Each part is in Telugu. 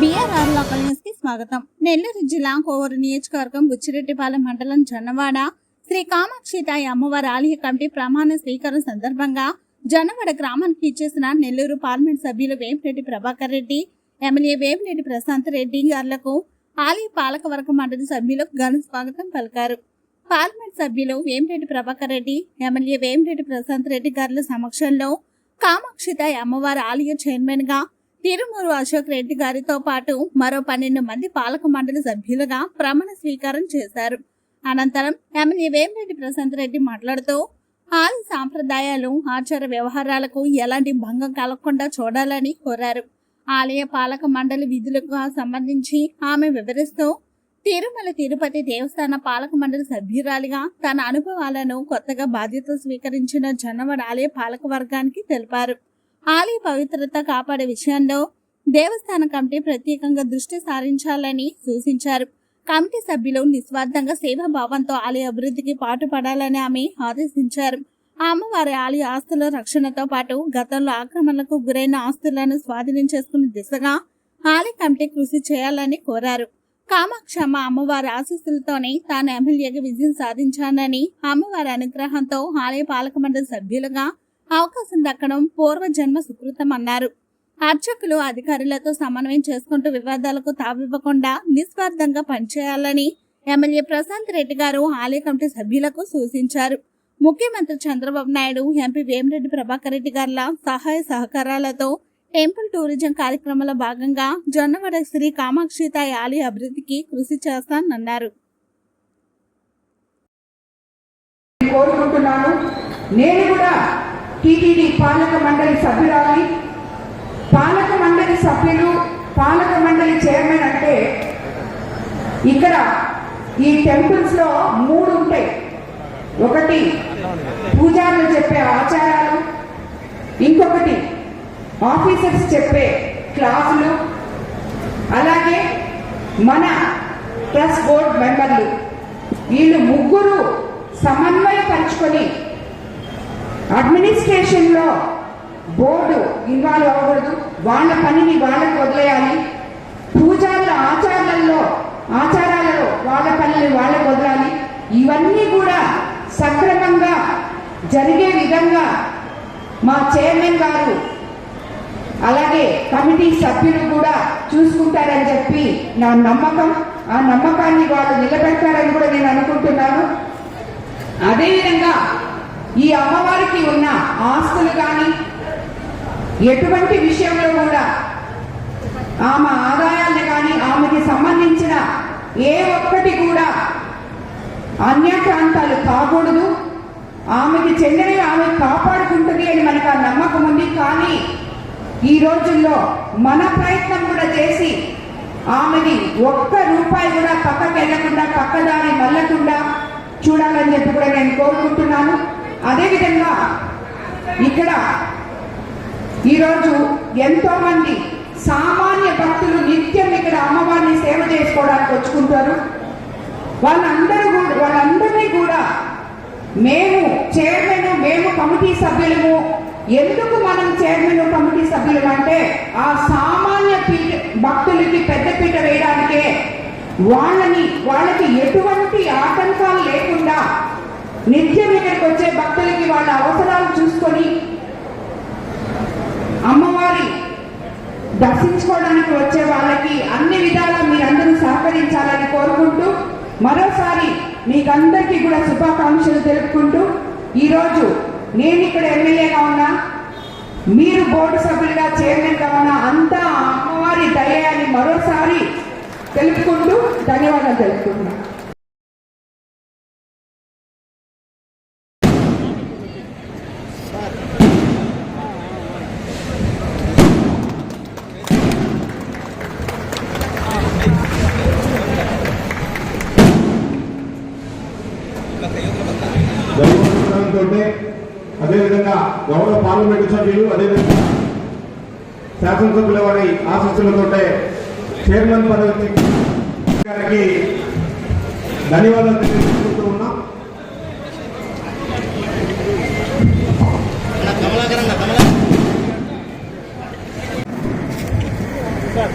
బీఆర్ఆర్ లోకల్ న్యూస్కి స్వాగతం. నెల్లూరు జిల్లా కోవూరు నియోజకవర్గం బుచ్చిరెడ్డిపాలెం మండలం జొన్నవాడ శ్రీ కామాక్షితాయి అమ్మవారి ఆలయ కమిటీ ప్రమాణ స్వీకారం సందర్భంగా జొన్నవాడ గ్రామానికి ఇచ్చేసిన నెల్లూరు పార్లమెంట్ సభ్యులు వేమిరెడ్డి ప్రభాకర్ రెడ్డి ఎమ్మెల్యే వేమిరెడ్డి ప్రశాంత్ రెడ్డి గారులకు ఆలయ పాలకవర్గ మండలి సభ్యులకు ఘన స్వాగతం పలికారు. పార్లమెంట్ సభ్యులు వేమిరెడ్డి ప్రభాకర్ రెడ్డి ఎమ్మెల్యే వేమిరెడ్డి ప్రశాంత్ రెడ్డి గారుల సమక్షంలో కామాక్షితాయి అమ్మవారి ఆలయ చైర్మన్గా తిరుమూరు అశోక్ రెడ్డి గారితో పాటు మరో పన్నెండు మంది పాలక మండలి సభ్యులుగా ప్రమాణ స్వీకారం చేశారు. అనంతరం ఎమ్మెల్యే వేమిరెడ్డి ప్రశాంత్ రెడ్డి మాట్లాడుతూ ఆది సాంప్రదాయాలు ఆచార వ్యవహారాలకు ఎలాంటి భంగం కలగకుండా చూడాలని కోరారు. ఆలయ పాలక మండలి విధులకు సంబంధించి ఆమె వివరిస్తూ తిరుమల తిరుపతి దేవస్థాన పాలక మండలి సభ్యురాలిగా తన అనుభవాలను కొత్తగా బాధ్యత స్వీకరించిన జనవడ ఆలయ పాలక వర్గానికి తెలిపారు. ఆలయ పవిత్రత కాపాడే విషయంలో దేవస్థాన కమిటీ ప్రత్యేకంగా దృష్టి సారించాలని సూచించారు. కమిటీ సభ్యులు నిస్వార్థంగా సేవాభావంతో ఆలయ అభివృద్ధికి పాటుపడాలని ఆమె ఆదేశించారు. అమ్మవారి ఆలయ ఆస్తుల రక్షణతో పాటు గతంలో ఆక్రమణలకు గురైన ఆస్తులను స్వాధీనం చేసుకునే దిశగా ఆలయ కమిటీ కృషి చేయాలని కోరారు. కామాక్షమ్మ అమ్మవారి ఆశీస్సులతోనే తాను ఎమ్మెల్యేగా విజయం సాధించానని అమ్మవారి అనుగ్రహంతో ఆలయ పాలక మండలి సభ్యులుగా అవకాశం దక్కడం పూర్వజన్మ సుకృతం అన్నారు. అర్చకులు అధికారులతో సమన్వయం చేసుకుంటూ వివాదాలకు తావివ్వకుండా నిస్వార్థంగా పనిచేయాలని ఎమ్మెల్యే ప్రశాంత్ రెడ్డి గారు ఆలయ కమిటీ సభ్యులకు సూచించారు. ముఖ్యమంత్రి చంద్రబాబు నాయుడు ఎంపీ వేమిరెడ్డి ప్రభాకర్ రెడ్డి గారుల సహాయ సహకారాలతో టెంపుల్ టూరిజం కార్యక్రమంలో భాగంగా జొన్నవడ శ్రీ కామాక్షితాయి ఆలయ అభివృద్ధికి కృషి చేస్తానన్నారు. కోరుకుంటున్నాను. నేను కూడా టీటీడీ పాలక మండలి సభ్యురాలి. పాలక మండలి సభ్యులు పాలక మండలి చైర్మన్ అంటే ఇక్కడ ఈ టెంపుల్స్లో మూడు ఉంటాయి. ఒకటి పూజారులు చెప్పే ఆచారాలు ఇంకొకటి ఆఫీసర్స్ చెప్పే క్లాసులు అలాగే మన ట్రస్ట్ బోర్డ్ మెంబర్లు. వీళ్ళు ముగ్గురు సమన్వయపరుచుకొని అడ్మినిస్ట్రేషన్లో బోర్డు ఇన్వాల్వ్ అవ్వకూడదు. వాళ్ళ పనిని వాళ్ళకు వదిలేయాలి. పూజారుల ఆచారాలలో ఆచారాలలో వాళ్ళ పనిని వాళ్ళకు వదలాలి. ఇవన్నీ కూడా సక్రమంగా జరిగే విధంగా మా చైర్మన్ గారు అలాగే కమిటీ సభ్యులు కూడా చూసుకుంటారని చెప్పి నా నమ్మకం. ఆ నమ్మకాన్ని వాళ్ళు నిలబెడతారని కూడా నేను అనుకుంటున్నాను. అదేవిధంగా ఈ అమ్మవారికి ఉన్న ఆస్తులు కానీ ఎటువంటి విషయంలో కూడా ఆమె ఆదాయాన్ని కానీ ఆమెకి సంబంధించిన ఏ ఒక్కటి కూడా అన్యక్రాంతాలు కాకూడదు. ఆమెకి చెందినవి ఆమె కాపాడుకుంటుంది అని మనకు ఆ నమ్మకం ఉంది. కానీ ఈ రోజుల్లో మన ప్రయత్నం కూడా చేసి ఆమెని ఒక్క రూపాయి కూడా పక్కకు వెళ్ళకుండా పక్కదారి మళ్ళకుండా చూడాలని చెప్పి కూడా నేను కోరుకుంటున్నాను. అదేవిధంగా ఇక్కడ ఈరోజు ఎంతో మంది సామాన్య భక్తులు నిత్యం ఇక్కడ అమ్మవారిని సేవ చేసుకోవడానికి వచ్చుకుంటారు. వాళ్ళందరూ కూడా వాళ్ళందరినీ కూడా మేము చైర్మన్ మేము కమిటీ సభ్యులము. ఎందుకు మనం చైర్మన్ కమిటీ సభ్యులు అంటే ఆ సామాన్య భక్తులకి పెద్దపీట వేయడానికే. వాళ్ళని వాళ్ళకి ఎటువంటి ఆటంకాలు లేకుండా నిత్యం ఇక్కడికి వచ్చే భక్తులకి వాళ్ళ అవసరాలు చూసుకొని అమ్మవారి దర్శించుకోవడానికి వచ్చే వాళ్ళకి అన్ని విధాలా మీరందరూ సహకరించాలని కోరుకుంటూ మరోసారి మీకందరికీ కూడా శుభాకాంక్షలు తెలుపుకుంటూ ఈరోజు నేను ఇక్కడ ఎమ్మెల్యేగా ఉన్నా మీరు బోర్డు సభ్యులుగా చైర్మన్గా ఉన్నా అంతా అమ్మవారి దయ అని మరోసారి తెలుపుకుంటూ ధన్యవాదాలు తెలుపుకుంటున్నాను జరుగుతుంటే అదేవిధంగా గౌరవ పార్లమెంటు సభ్యులు అదేవిధంగా శాసనసభ్యుల వారి ఆశీస్సులతోటే చైర్మన్ పదవి గారికి ధన్యవాదాలు తెలియజేసుకుంటూ ఉన్నాం సార్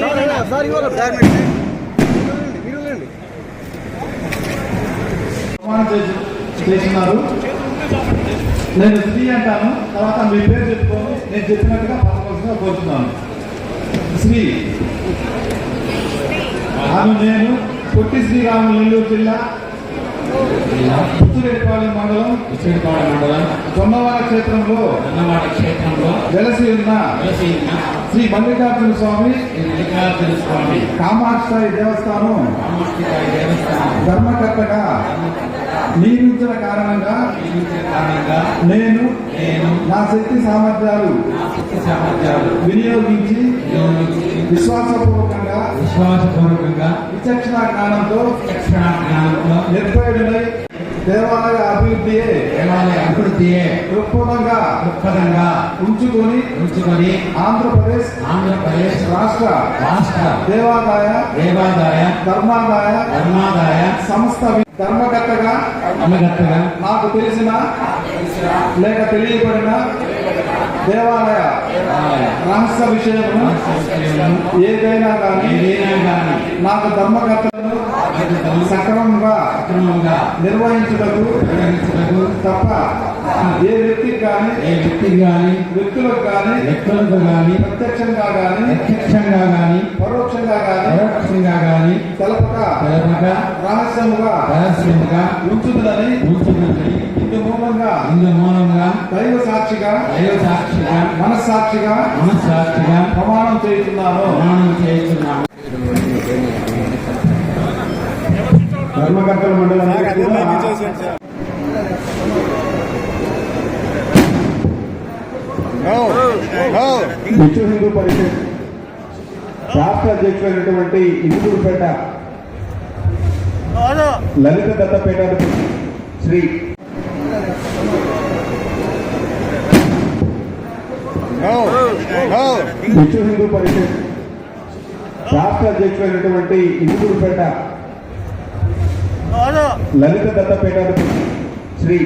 ప్రమాణం చేసి చేసినారు నేను శ్రీ అంటాను. తర్వాత మీ పేరు చెప్పుకొని నేను చెప్పినట్టుగా పదకొండుగా కోరుతున్నాను. శ్రీ. ఆమె నేను పొట్టి శ్రీరాములు నెల్లూరు జిల్లా పుత్తూరేపాలెం మండలం విశ్వపాడ మండలం జొన్నవాడ క్షేత్రంలో అన్నమాట క్షేత్రంలో వెలసి ఉన్న వెలసి ఉన్న శ్రీ మల్లికార్జున స్వామి మల్లికార్జున స్వామి. కామాక్షి దేవస్థానం ధర్మకర్తగా నియమించిన కారణంగా నేను నా శక్తి సామర్థ్యాలు వినియోగించి విశ్వాసపూర్వకంగా విశ్వాసపూర్వకంగా విచక్షణ జ్ఞానంతో నిర్భయుడై దేవాలయ అభివృద్ధియే దేవాలయ అభివృద్ధియే. దృక్పథంగా దృక్పథంగా ఉంచుకొని ఉంచుకొని ఆంధ్రప్రదేశ్ ఆంధ్రప్రదేశ్ రాష్ట్ర రాష్ట్ర దేవాదాయ దేవాదాయ ధర్మాదాయ ధర్మాదాయ సంస్థ ధర్మకర్తగా అమ్మగత్తగా నాకు తెలిసిన లేక తెలియబడిన దేవాలయ రహస్య విషయము ఏదైనా కానీ ఏదైనా కానీ నాకు ధర్మకర్తలను సక్రమంగా నిర్వహించుటకు తప్ప ఏ వ్యక్తికి కానీ ఏ వ్యక్తికి కానీ వ్యక్తులకు కానీ వ్యక్తులకు కానీ ప్రత్యక్షంగా కానీ ప్రత్యక్షంగా కానీ పరోక్షంగా కానీ పరోక్షంగా కానీ తెలపక తెలపక రహస్యముగా రహస్యంగా ఉంచుతుందని ఉంచుతుంది ఇందు మూలంగా ఇందు మూలంగా దైవ సాక్షిగా దైవ సాక్షిగా మనస్సాక్షిగా మనస్సాక్షిగా ప్రమాణం చేస్తున్నాను ప్రమాణం చేస్తున్నాను ధర్మకర్తల కూడా విశ్వ హిందూ పరిషత్ రాష్ట్ర అధ్యక్షులైనటువంటి ఇందుపేట లలిత దత్తపేట శ్రీ విశ్వ హిందూ పరిషత్ రాష్ట్ర అధ్యక్షులైనటువంటి ఇందుపేట లలిత దత్తపేట శ్రీ